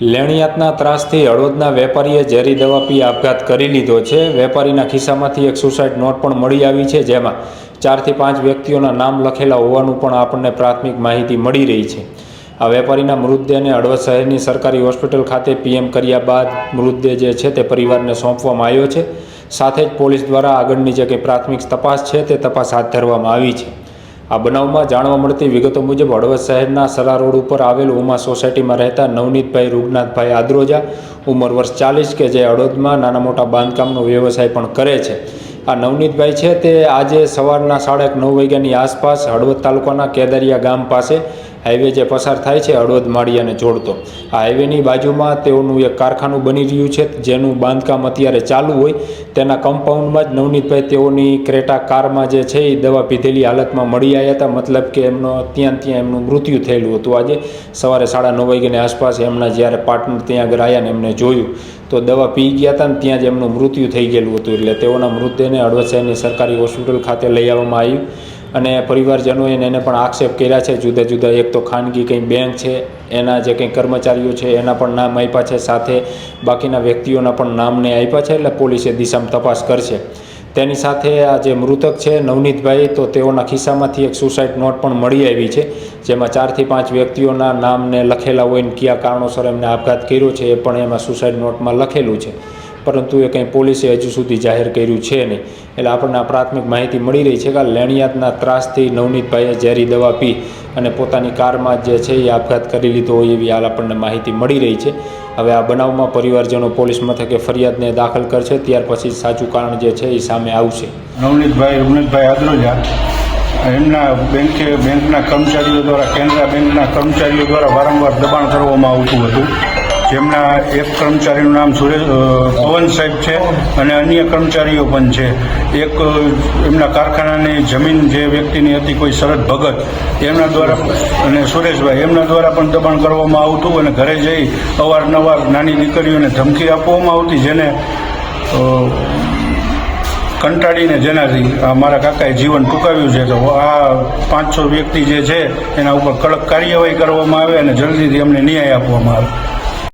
લેણિયાતના ત્રાસથી હળવદના વેપારીએ ઝેરી દવા પી આપઘાત કરી લીધો છે. વેપારીના ખિસ્સામાંથી એક સુસાઇડ નોટ પણ મળી આવી છે, જેમાં ચારથી પાંચ વ્યક્તિઓના નામ લખેલા હોવાનું પણ આપણને પ્રાથમિક માહિતી મળી રહી છે. આ વેપારીના મૃતદેહને હળવદ શહેરની સરકારી હોસ્પિટલ ખાતે પીએમ કર્યા બાદ મૃતદેહ જે છે તે પરિવારને સોંપવામાં આવ્યો છે. સાથે જ પોલીસ દ્વારા આગળની જે કંઈ પ્રાથમિક તપાસ છે તે તપાસ હાથ ધરવામાં આવી છે. આ બનાવમાં જાણવા મળતી વિગતો મુજબ હળવદ શહેરના સરા રોડ ઉપર આવેલ ઉમા સોસાયટીમાં રહેતા નવનીતભાઈ રૂગનાથભાઈ આદ્રોજા, ઉંમર વર્ષ ચાલીસ, કે જે હળવદમાં નાના મોટા બાંધકામનો વ્યવસાય પણ કરે છે. આ નવનીતભાઈ છે તે આજે સવારના સાડા નવ વાગ્યાની આસપાસ હળવદ તાલુકાના કેદરિયા ગામ પાસે હાઈવે જે પસાર થાય છે હળવદ માળિયાને જોડતો. આ હાઈવેની બાજુમાં તેઓનું એક કારખાનું બની રહ્યું છે, જેનું બાંધકામ અત્યારે ચાલુ હોય. તેના કમ્પાઉન્ડમાં જ નવનીતભાઈ તેઓની ક્રેટા કારમાં જે છે, એ દવા પીધેલી હાલતમાં મળી આવ્યા હતા. મતલબ કે એમનો ત્યાં ત્યાં એમનું મૃત્યુ થયેલું હતું આજે. સવારે સાડા નવ વાગ્યાની આસપાસ એમના જ્યારે પાર્ટનર ત્યાં આગળ આવ્યા ને એમને જોયું. તો દવા પી ગયા હતા ને ત્યાં જ એમનું મૃત્યુ થઈ ગયેલું હતું. એટલે તેઓના મૃતદેહને હળવદ શહેરની સરકારી હોસ્પિટલ ખાતે લઈ આવવામાં આવ્યું. અને પરિવારજનોએ એને પણ આક્ષેપ કર્યા છે, જુદા જુદા, એક તો ખાનગી કંઈ બેંક છે, એના જે કંઈ કર્મચારીઓ છે, એના પણ નામ આપ્યા છે, સાથે બાકીના વ્યક્તિઓના પણ નામને આપ્યા છે, એટલે પોલીસે દિશામાં તપાસ કરશે. તેની સાથે આ જે મૃતક છે, નવનીતભાઈ, તો તેઓના ખિસ્સામાંથી એક સુસાઇડ નોટ પણ મળી આવી છે, જેમાં ચારથી પાંચ વ્યક્તિઓના નામને લખેલા હોય ને કયા કારણોસર એમને આપઘાત કર્યો છે, એ પણ એમાં સુસાઇડ નોટમાં લખેલું છે. પરંતુ એ કંઈ પોલીસે હજુ સુધી જાહેર કર્યું છે નહીં. એટલે આપણને આ પ્રાથમિક માહિતી મળી રહી છે કે લેણિયાતના ત્રાસથી નવનીતભાઈએ ઝેરી દવા પી અને પોતાની કારમાં જે છે એ આપઘાત કરી લીધો હોય એવી હાલ આપણને માહિતી મળી રહી છે. હવે આ બનાવમાં પરિવારજનો પોલીસ મથકે ફરિયાદને દાખલ કરશે, ત્યાર પછી સાચું કારણ જે છે એ સામે આવશે. નવનીતભાઈ રૂપનીતભાઈ આદરોજા એમના બેંકે, બેંકના કર્મચારીઓ દ્વારા, કેનરા બેંકના કર્મચારીઓ દ્વારા વારંવાર દબાણ કરવામાં આવતું હતું. જેમના એક કર્મચારીનું નામ સુરેશ પવન સાહેબ છે અને અન્ય કર્મચારીઓ પણ છે. એક, એમના કારખાનાની જમીન જે વ્યક્તિની હતી કોઈ શરદ ભગત, એમના દ્વારા અને સુરેશભાઈ, એમના દ્વારા પણ દબાણ કરવામાં આવતું અને ઘરે જઈ અવારનવાર નાની દીકરીઓને ધમકી આપવામાં આવતી, જેને કંટાળીને જેનાથી મારા કાકાએ જીવન ટૂંકાવ્યું છે. તો આ પાંચસો વ્યક્તિ જે છે, એના ઉપર કડક કાર્યવાહી કરવામાં આવે અને જલ્દીથી અમને ન્યાય આપવામાં આવે.